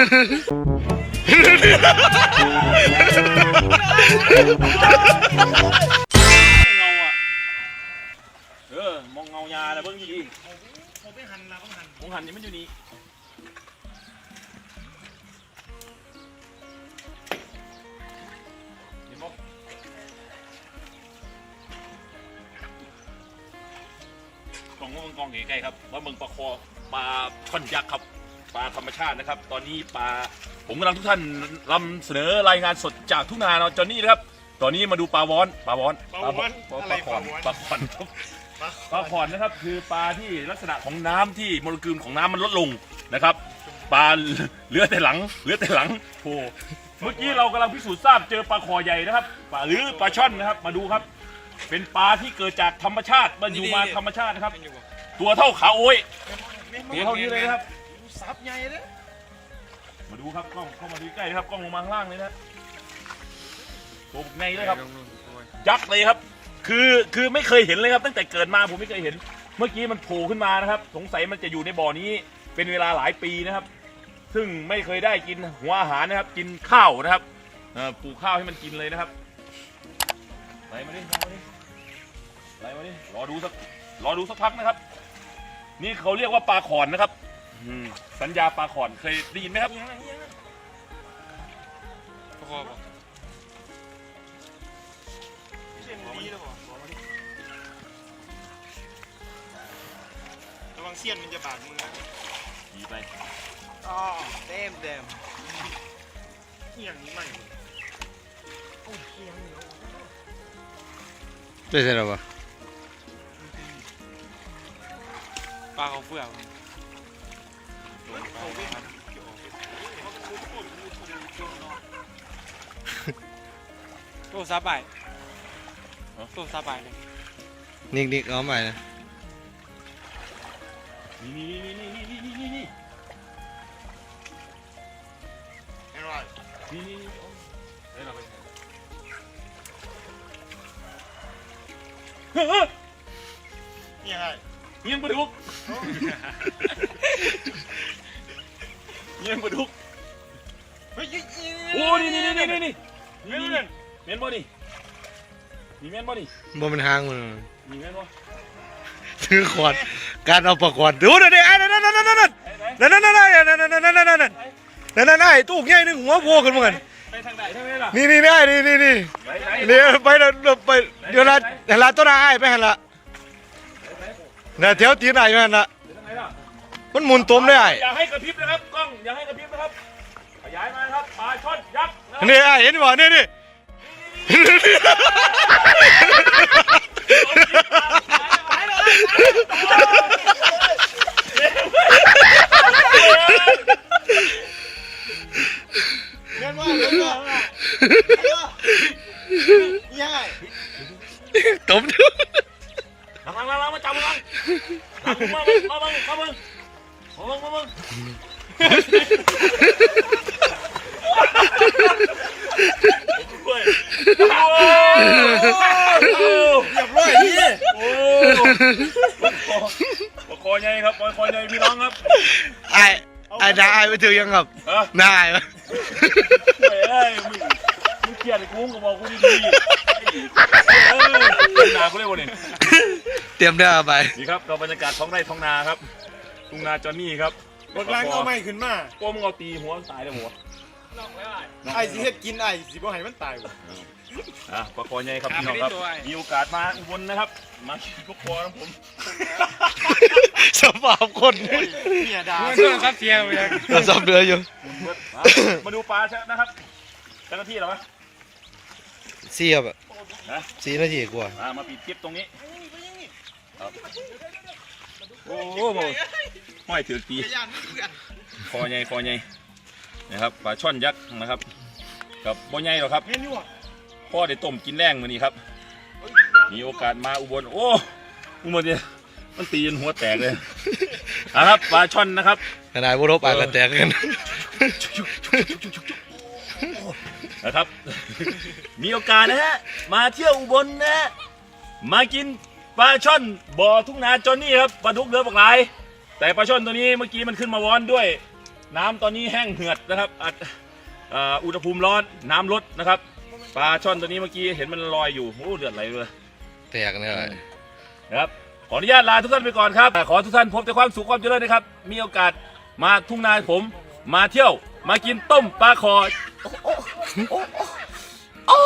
เงาอะ เออ มองเงายาแล้วเบิ่งดีผมไปหันละผมหันๆมองหันนี่มันอยู่นี่เห็นบ่กล่องว่ามันกล่องใกล้ๆครับว่าเมืองปลาคอปลาช่อนยักษ์ครับ ปลาธรรมชาตินะครับ ตอนนี้ปลาผมกำลังทุกท่านนำเสนอรายงานสดจากทุ่งนาเนาะจอนนี่นะครับ ตอนนี้มาดูปลาวอนปลาวอนปลาวอนปลาอะไรปลาขอนปลาวอนปลาขอนครับปลาขอนนะครับคือปลาที่ลักษณะของน้ำที่โมเลกุลของน้ำมันลดลงนะครับปลาเหลือแต่หลังเหลือแต่หลังโผล่เมื่อกี้เรากำลังพิสูจน์ทราบเจอปลาคอใหญ่นะครับปลาหรือปลาช่อนนะครับมาดูครับ เป็นปลาที่เกิดจากธรรมชาติมันอยู่มาธรรมชาตินะครับ ตัวเท่าขาโอ้ยตัวเท่านี้เลยนะครับ ซับใหญ่เลยมาดูครับกล้องเข้ามาดูใกล้นะครับกล้องลงมาข้างล่างเลยนะตัวในเลยครับยักษ์เลยครับ คือคือไม่เคยเห็นเลยครับ ตั้งแต่เกิดมาผมไม่เคยเห็น เมื่อกี้มันโผล่ขึ้นมานะครับ สงสัยมันจะอยู่ในบ่อนี้เป็นเวลาหลายปีนะครับ ซึ่งไม่เคยได้กินหัวอาหารนะครับ กินข้าวนะครับเอ่อปลูกข้าวให้มันกินเลยนะครับไหลมาดิไหลมาดิไหลมาดิรอดูสักรอดูสักพักนะครับ นี่เขาเรียกว่าปลาขอนนะครับ อืมสัญญาปลาขอนเคยได้ยินไหมครับเสียงดีเลยบ่ระวังเสี้ยนมันจะบาดมือนะดีไปอ๋อเต็มเต็มเอียงนี้ไม่โอ้ยเอียงเหนียวได้ใช่หรอวะปลาเขาเฟือก เขาวิ่งโตซาบายโตซาบายเลยนิกนิกเอาใหม่นะนี่นี่นี่นี่นี่นี่นี่นี่เห็นไหมนี่นี่นี่เฮ้ยเราไปไหนเฮ้ยนี่ไงเงี้ยงปลาดุกเงี้ยงปลาดุกเฮ้ยโอ้นี่นี่นี่นี่นี่นี่นี่เมียนบ่นี่มีเมียนบ่นี่บ่มันหางมันมีเมียนบ่ถือขวดการเอาประกวดดูเดี๋ยวเดี๋ยวนั่นนั่นนั่นนั่นนั่นนั่นนั่นนั่นนั่นนั่นนั่นนั่นนั่นนั่นนั่นนั่นตู้ใหญ่นึงหัวโผล่ขึ้นมากันไปทางไหนใช่ไหมล่ะนี่นี่นี่นี่นี่นี่นไหนเดี๋ยวไปเดี๋ยวไปเดี๋ยวละเดี๋ยวละต้นไอ้ไปหันละเนี่ยแถวตีนไอ้ไปหันละไปทางไหนล่ะ มันหมุนตมได้ไอ้อย่าให้กระพริบนะครับกล้องอย่าให้กระพริบนะครับขยายมานะครับปลาช่อนยักษ์นะครับนี่ไอ้เห็นบ่นี่นี่เห็นไหมเห็นไหมยังไงตมดูหลังหลังหลังหลังมาจับมึงหลังหลังมามามามา มามามามามาโอ้ยโอ้เรียบร้อยพี่โอ้ปคอใหญ่ครับปคอใหญ่พี่น้องครับไอ้ไอ้ด่าไอ้ไปถึงยังครับเออด่าไอ้เฮ้ยมึงมึงเกลียดกูก็บอกกูดีๆเออหนากูเลยวันนี้เตรียมได้เอาไป นี่ครับกับบรรยากาศท้องไร่ท้องนาครับ ทุ่งนาจอนนี่ครับบกล้างเอาไม่ขึ้นมาก้มงเอาตีหัวตายเลยหัวไอ้สิเฮ็ดกินไอ้สิบ่ให้มันตายว่ะอะปลาคอใหญ่ครับพี่น้องครับ มีโอกาสมาอุบลนะครับ มากินปลาคอนะผมสภาพคนเนี่ยด่าเพื่อนครับเทียมเลยเราซ้อมเรืออยู่มามาดูปลาใช่นะครับเจ้าหน้าที่เหรอวะสี่ครับนะสี่นาทีกว่ามามาปิดคลิปตรงนี้ครับ โอ้โหห้อยถือตีย่านไม่เพื่อนคอใหญ่คอใหญ่นะครับปลาช่อนยักษ์นะครับกับบ่ใหญ่หรอกครับเห็นอยู่อะพ่อได้ต้มกินแรงมื้อนี้ครับ มีโอกาสมาอุบลโอ้อุบลเนี่ยมันตีจนหัวแตกเลยนะครับปลาช่อนนะครับขนาดบุรบอ่านกันแตกกันนะครับ มีโอกาสนะฮะมาเที่ยวอุบลนะฮะมากิน ปลาช่อนบ่อทุ่งนาจอนนี่ครับปลาดุกเรือปลากหลาย แต่ปลาช่อนตัวนี้เมื่อกี้มันขึ้นมาวอนด้วย น้ำตอนนี้แห้งเหือดนะครับอัดเอ่ออุณหภูมิร้อนน้ำลดนะครับปลาช่อนตัวนี้เมื่อกี้เห็นมันลอยอยู่โอ้เลือดไหลเลยแตกเนี่ยนะครับขออนุญาตลาทุกท่านไปก่อนครับ ขอทุกท่านพบแต่ความสุขความเจริญนะครับ มีโอกาสมาทุ่งนาผมมาเที่ยว มากินต้มปลาคอโอ้โอ้โอ้โอ้